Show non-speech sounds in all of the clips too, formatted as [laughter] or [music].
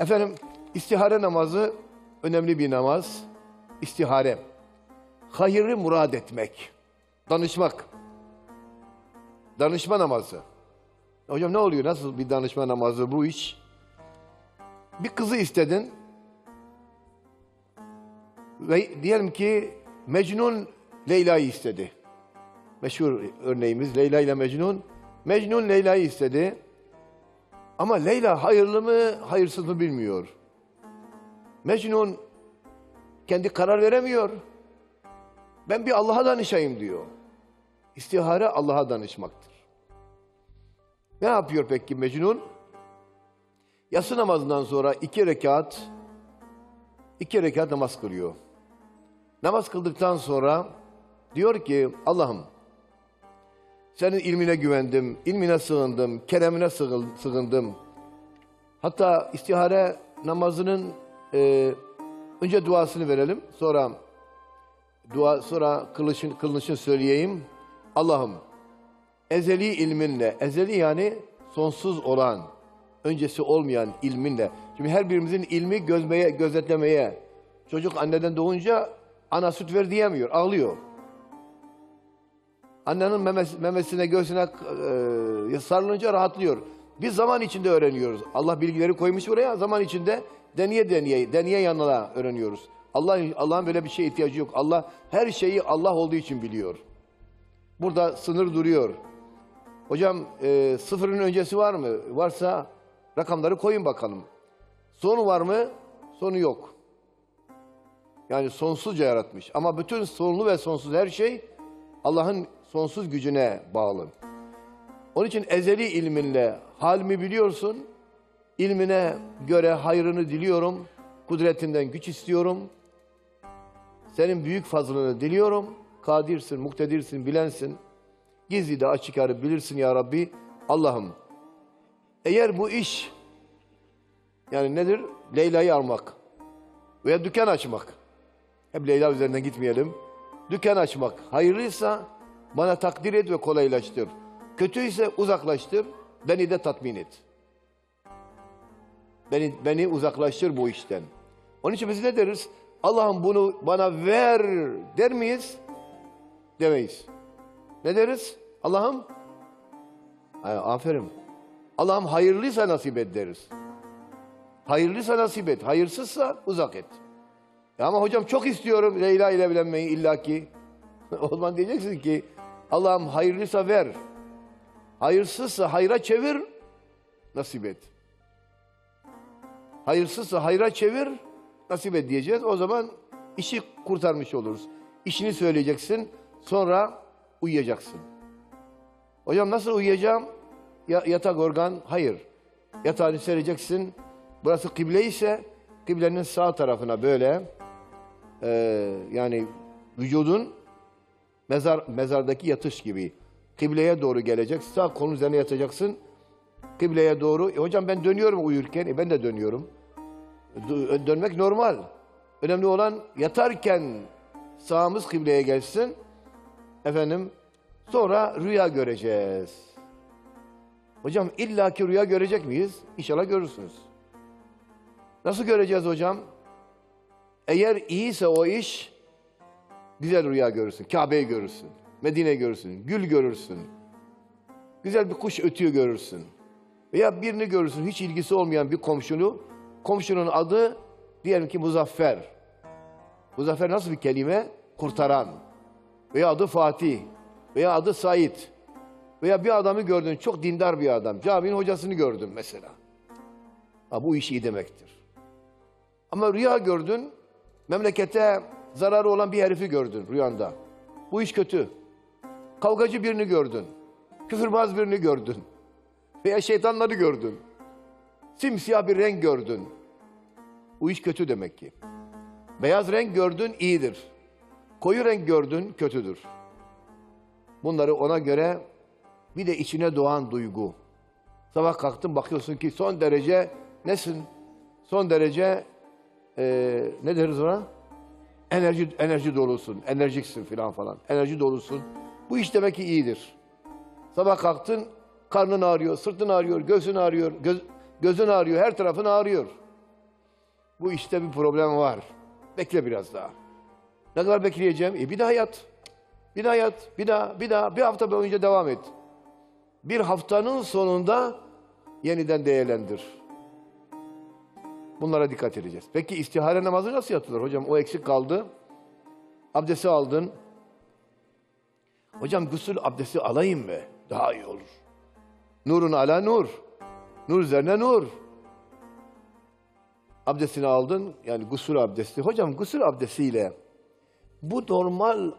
Efendim istihare namazı önemli bir namaz. İstihare. Hayırı murad etmek. Danışmak. Danışma namazı. Hocam ne oluyor? Nasıl bir danışma namazı bu iş? Bir kızı istedin. Ve diyelim ki Mecnun Leyla'yı istedi. Meşhur örneğimiz Leyla ile Mecnun. Mecnun Leyla'yı istedi. Ama Leyla hayırlı mı, hayırsız mı bilmiyor. Mecnun kendi karar veremiyor. Ben bir Allah'a danışayım diyor. İstihare Allah'a danışmaktır. Ne yapıyor peki Mecnun? Yatsı namazından sonra iki rekat, iki rekat namaz kılıyor. Namaz kıldıktan sonra diyor ki Allah'ım senin ilmine güvendim, ilmine sığındım, keremine sığındım. Hatta istihare namazının e, önce duasını verelim, sonra dua sonra kılışın, kılınışını söyleyeyim. Allah'ım ezeli ilminle, ezeli yani sonsuz olan, öncesi olmayan ilminle. Şimdi her birimizin ilmi gözmeye, gözetlemeye. Çocuk anneden doğunca ana süt ver diyemiyor, ağlıyor. Annenin memes, memesine, göğsüne e, sarılınca rahatlıyor. Biz zaman içinde öğreniyoruz. Allah bilgileri koymuş oraya. Zaman içinde deneye deneye, deneye yanına öğreniyoruz. Allah Allah'ın böyle bir şeye ihtiyacı yok. Allah her şeyi Allah olduğu için biliyor. Burada sınır duruyor. Hocam e, sıfırın öncesi var mı? Varsa rakamları koyun bakalım. Sonu var mı? Sonu yok. Yani sonsuzca yaratmış. Ama bütün sonlu ve sonsuz her şey Allah'ın sonsuz gücüne bağlı. Onun için ezeli ilminle halimi biliyorsun. İlmine göre hayrını diliyorum. Kudretinden güç istiyorum. Senin büyük fazlını diliyorum. Kadirsin, muktedirsin, bilensin. Gizli de açıkarı bilirsin ya Rabbi. Allah'ım eğer bu iş yani nedir? Leyla'yı almak veya dükkan açmak. Hep Leyla üzerinden gitmeyelim. Dükkan açmak hayırlıysa bana takdir et ve kolaylaştır. Kötüyse uzaklaştır, beni de tatmin et. Beni, beni uzaklaştır bu işten. Onun için biz ne deriz? Allah'ım bunu bana ver der miyiz? Demeyiz. Ne deriz? Allah'ım aferin. Allah'ım hayırlıysa nasip et deriz. Hayırlıysa nasip et, hayırsızsa uzak et. Ya ama hocam çok istiyorum Leyla ile evlenmeyi illaki. [laughs] o zaman diyeceksin ki Allah'ım hayırlıysa ver. Hayırsızsa hayra çevir, nasip et. Hayırsızsa hayra çevir, nasip et diyeceğiz. O zaman işi kurtarmış oluruz. İşini söyleyeceksin, sonra uyuyacaksın. Hocam nasıl uyuyacağım? Ya, yatak organ? Hayır. Yatağını sereceksin. Burası kıble ise kıblenin sağ tarafına böyle e, yani vücudun mezar mezardaki yatış gibi kıbleye doğru gelecek. Sağ kolun üzerine yatacaksın. Kıbleye doğru. E, hocam ben dönüyorum uyurken. E, ben de dönüyorum. Dö- dönmek normal. Önemli olan yatarken sağımız kıbleye gelsin. Efendim sonra rüya göreceğiz. Hocam illaki rüya görecek miyiz? İnşallah görürsünüz. Nasıl göreceğiz hocam? Eğer iyiyse o iş, güzel rüya görürsün. Kabe'yi görürsün. Medine görürsün. Gül görürsün. Güzel bir kuş ötüyor görürsün. Veya birini görürsün hiç ilgisi olmayan bir komşunu. Komşunun adı diyelim ki Muzaffer. Muzaffer nasıl bir kelime? Kurtaran. Veya adı Fatih. Veya adı Said. Veya bir adamı gördün, çok dindar bir adam. Caminin hocasını gördün mesela. Ha, bu iş iyi demektir. Ama rüya gördün, memlekete zararı olan bir herifi gördün rüyanda. Bu iş kötü. Kavgacı birini gördün. Küfürbaz birini gördün. Veya şeytanları gördün. Simsiyah bir renk gördün. Bu iş kötü demek ki. Beyaz renk gördün iyidir. Koyu renk gördün kötüdür. Bunları ona göre bir de içine doğan duygu. Sabah kalktın bakıyorsun ki son derece nesin? Son derece eee ne deriz ona? Enerji enerji dolusun, enerjiksin filan falan. Enerji dolusun. Bu iş demek ki iyidir. Sabah kalktın, karnın ağrıyor, sırtın ağrıyor, göğsün ağrıyor, göz, gözün ağrıyor, her tarafın ağrıyor. Bu işte bir problem var. Bekle biraz daha. Ne kadar bekleyeceğim? E bir daha yat. Bir daha yat. Bir daha, bir daha. Bir hafta boyunca devam et. Bir haftanın sonunda yeniden değerlendir. Bunlara dikkat edeceğiz. Peki istihare namazı nasıl yatılır? Hocam o eksik kaldı. Abdesti aldın. Hocam gusül abdesti alayım mı? Daha iyi olur. Nurun ala nur. Nur üzerine nur. Abdestini aldın. Yani gusül abdesti. Hocam gusül abdestiyle bu normal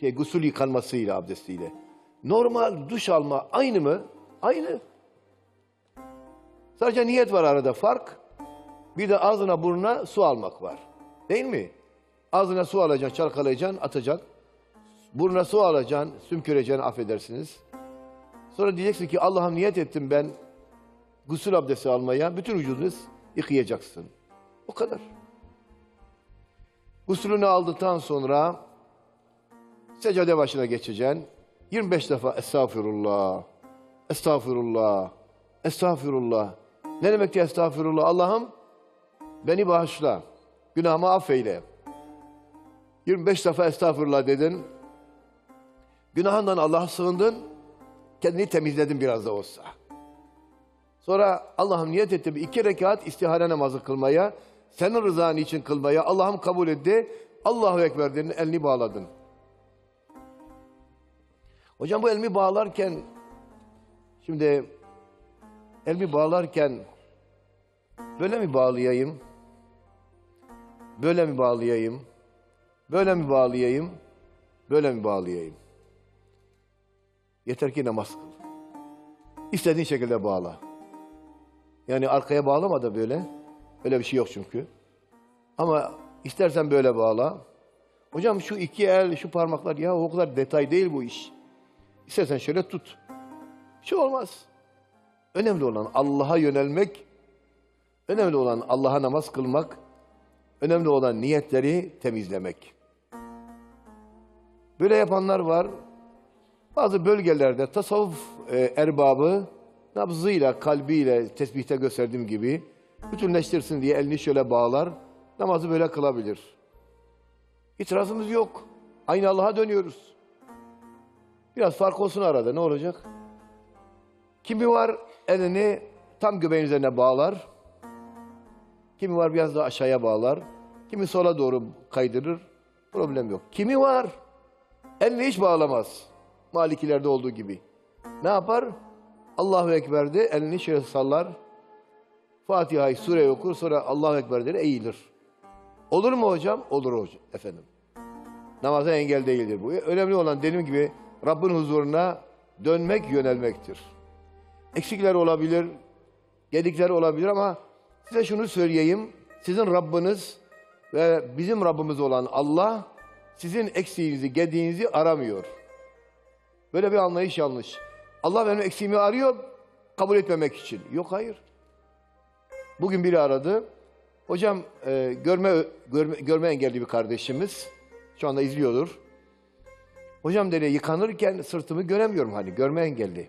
şey gusül yıkanmasıyla abdestiyle normal duş alma aynı mı? Aynı. Sadece niyet var arada fark. Bir de ağzına burnuna su almak var. Değil mi? Ağzına su alacaksın, çalkalayacaksın, atacaksın. Burnuna su alacaksın, sümküreceksin, affedersiniz. Sonra diyeceksin ki Allah'ım niyet ettim ben gusül abdesti almaya. Bütün vücudunu yıkayacaksın. O kadar. Gusülünü aldıktan sonra secade başına geçeceksin. 25 defa estağfirullah, estağfirullah, estağfirullah. Ne demek ki estağfirullah? Allah'ım beni bağışla, günahımı affeyle. 25 defa estağfurullah dedin. Günahından Allah'a sığındın. Kendini temizledin biraz da olsa. Sonra Allah'ım niyet ettim iki rekat istihare namazı kılmaya. Senin rızan için kılmaya. Allah'ım kabul etti. Allahu Ekber dedin, elini bağladın. Hocam bu elimi bağlarken, şimdi elimi bağlarken böyle mi bağlayayım? Böyle mi bağlayayım? Böyle mi bağlayayım? Böyle mi bağlayayım? Yeter ki namaz kıl. İstediğin şekilde bağla. Yani arkaya bağlama da böyle. Öyle bir şey yok çünkü. Ama istersen böyle bağla. Hocam şu iki el, şu parmaklar ya o kadar detay değil bu iş. İstersen şöyle tut. Bir şey olmaz. Önemli olan Allah'a yönelmek, önemli olan Allah'a namaz kılmak, önemli olan niyetleri temizlemek. Böyle yapanlar var. Bazı bölgelerde tasavvuf e, erbabı nabzıyla, kalbiyle tesbihte gösterdiğim gibi bütünleştirsin diye elini şöyle bağlar, namazı böyle kılabilir. İtirazımız yok. Aynı Allah'a dönüyoruz. Biraz fark olsun arada ne olacak? Kimi var elini tam göbeğin üzerine bağlar. Kimi var biraz daha aşağıya bağlar. Kimi sola doğru kaydırır. Problem yok. Kimi var elini hiç bağlamaz. Malikilerde olduğu gibi. Ne yapar? Allahu Ekber de elini şöyle sallar. Fatiha'yı sure okur sonra Allahu Ekber der eğilir. Olur mu hocam? Olur hocam efendim. Namaza engel değildir bu. Önemli olan dediğim gibi Rabbin huzuruna dönmek, yönelmektir. Eksikler olabilir, gedikler olabilir ama size şunu söyleyeyim. Sizin Rabbiniz ve bizim Rabbimiz olan Allah sizin eksiğinizi, gediğinizi aramıyor. Böyle bir anlayış yanlış. Allah benim eksiğimi arıyor, kabul etmemek için. Yok hayır. Bugün biri aradı. Hocam e, görme, görme, görme engelli bir kardeşimiz. Şu anda izliyordur. Hocam dedi yıkanırken sırtımı göremiyorum hani görme engelli.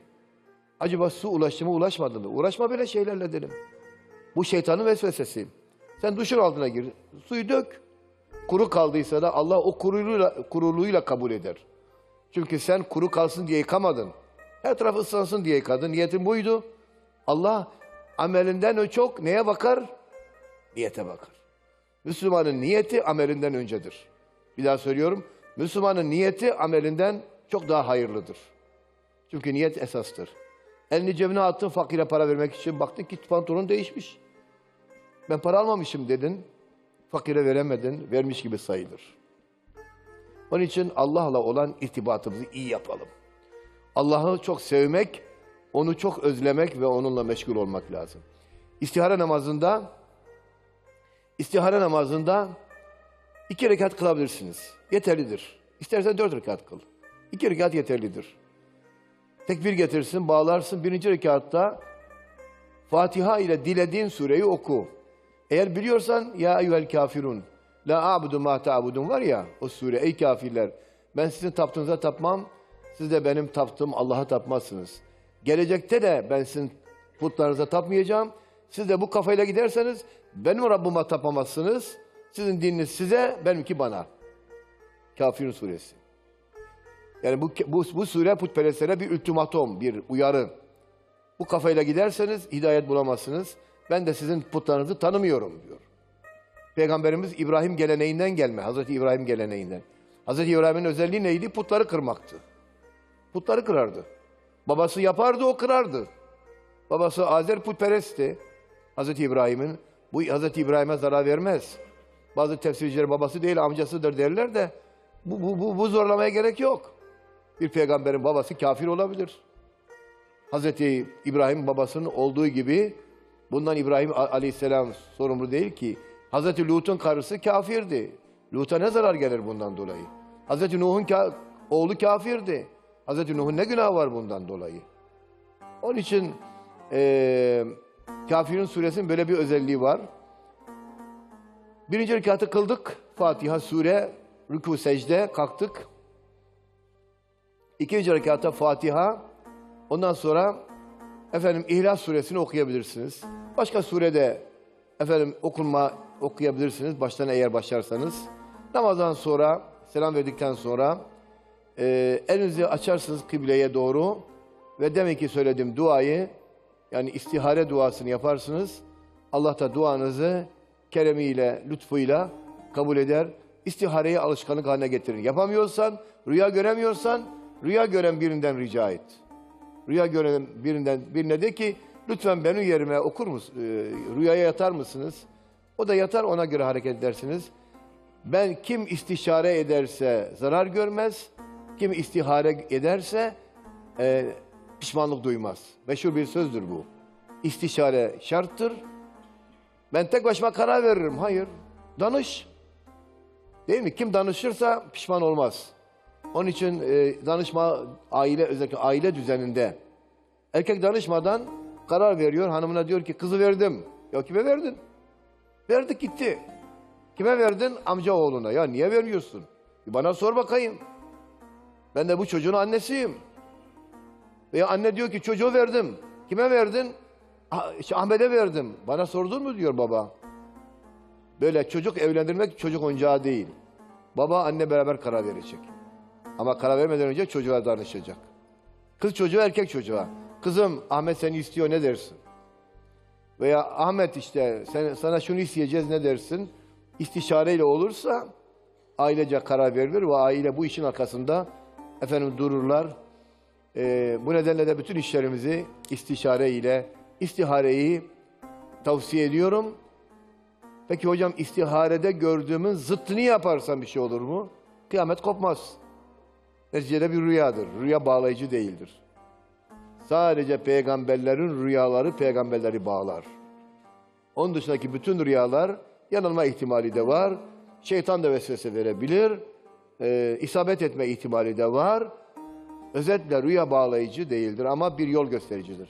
Acaba su ulaştı mı ulaşmadı mı? Uğraşma böyle şeylerle dedim. Bu şeytanın vesvesesi. Sen duşun altına gir, suyu dök. Kuru kaldıysa da Allah o kuruluğuyla, kuruluğuyla kabul eder. Çünkü sen kuru kalsın diye yıkamadın. Her taraf ıslansın diye yıkadın. Niyetin buydu. Allah amelinden çok neye bakar? Niyete bakar. Müslümanın niyeti amelinden öncedir. Bir daha söylüyorum. Müslümanın niyeti amelinden çok daha hayırlıdır. Çünkü niyet esastır. Elini cebine attın fakire para vermek için baktın ki pantolon değişmiş. Ben para almamışım dedin. Fakire veremedin, vermiş gibi sayılır. Onun için Allah'la olan irtibatımızı iyi yapalım. Allah'ı çok sevmek, onu çok özlemek ve onunla meşgul olmak lazım. İstihare namazında istihare namazında iki rekat kılabilirsiniz. Yeterlidir. İstersen dört rekat kıl. İki rekat yeterlidir. Tekbir getirsin, bağlarsın. Birinci rekatta Fatiha ile dilediğin sureyi oku. Eğer biliyorsan ya eyyuhel kafirun la a'budu ma ta'budun var ya o sure ey kafirler ben sizin taptığınıza tapmam siz de benim taptığım Allah'a tapmazsınız. Gelecekte de ben sizin putlarınıza tapmayacağım Siz de bu kafayla giderseniz benim Rabbime tapamazsınız. Sizin dininiz size, benimki bana. Kafirun suresi. Yani bu, bu, bu sure putperestlere bir ultimatom, bir uyarı. Bu kafayla giderseniz hidayet bulamazsınız. Ben de sizin putlarınızı tanımıyorum diyor. Peygamberimiz İbrahim geleneğinden gelme. Hazreti İbrahim geleneğinden. Hazreti İbrahim'in özelliği neydi? Putları kırmaktı. Putları kırardı. Babası yapardı, o kırardı. Babası Azer putperestti. Hazreti İbrahim'in. Bu Hazreti İbrahim'e zarar vermez. Bazı tefsirciler babası değil amcasıdır derler de bu, bu, bu, bu zorlamaya gerek yok. Bir peygamberin babası kafir olabilir. Hazreti İbrahim babasının olduğu gibi bundan İbrahim aleyhisselam sorumlu değil ki. Hazreti Lut'un karısı kafirdi. Lut'a ne zarar gelir bundan dolayı? Hazreti Nuh'un ka- oğlu kafirdi. Hazreti Nuh'un ne günahı var bundan dolayı? Onun için eee Kafirin suresinin böyle bir özelliği var. Birinci rekatı kıldık. Fatiha, sure, rükû, secde kalktık. İkinci rekatta Fatiha. Ondan sonra efendim İhlas suresini okuyabilirsiniz. Başka surede efendim okunma okuyabilirsiniz. Baştan eğer başlarsanız. Namazdan sonra selam verdikten sonra e, elinizi açarsınız kıbleye doğru ve demek ki söylediğim duayı yani istihare duasını yaparsınız. Allah da duanızı keremiyle, lütfuyla kabul eder. İstihareyi alışkanlık haline getirin. Yapamıyorsan, rüya göremiyorsan, rüya gören birinden rica et. Rüya gören birinden birine de ki lütfen benim yerime okur musun? rüyaya yatar mısınız? O da yatar ona göre hareket edersiniz. Ben kim istişare ederse zarar görmez, kim istihare ederse e, pişmanlık duymaz. Meşhur bir sözdür bu. İstişare şarttır. Ben tek başıma karar veririm. Hayır. Danış. Değil mi? Kim danışırsa pişman olmaz. Onun için e, danışma aile özellikle aile düzeninde erkek danışmadan karar veriyor. Hanımına diyor ki kızı verdim. Ya kime verdin? Verdik gitti. Kime verdin? Amca oğluna. Ya niye vermiyorsun? Bir bana sor bakayım. Ben de bu çocuğun annesiyim. Veya anne diyor ki çocuğu verdim. Kime verdin? İşte Ahmet'e verdim. Bana sordun mu diyor baba. Böyle çocuk evlendirmek çocuk oyuncağı değil. Baba anne beraber karar verecek. Ama karar vermeden önce çocuğa danışacak. Kız çocuğu erkek çocuğa. Kızım Ahmet seni istiyor ne dersin? Veya Ahmet işte sen, sana şunu isteyeceğiz ne dersin? İstişareyle olursa ailece karar verilir ve aile bu işin arkasında efendim dururlar. Ee, bu nedenle de bütün işlerimizi istişare ile istihareyi tavsiye ediyorum. Peki hocam istiharede gördüğümün zıttını yaparsam bir şey olur mu? Kıyamet kopmaz. Neticede bir rüyadır. Rüya bağlayıcı değildir. Sadece peygamberlerin rüyaları peygamberleri bağlar. Onun dışındaki bütün rüyalar yanılma ihtimali de var. Şeytan da vesvese verebilir. Ee, isabet etme ihtimali de var. Özetle rüya bağlayıcı değildir ama bir yol göstericidir.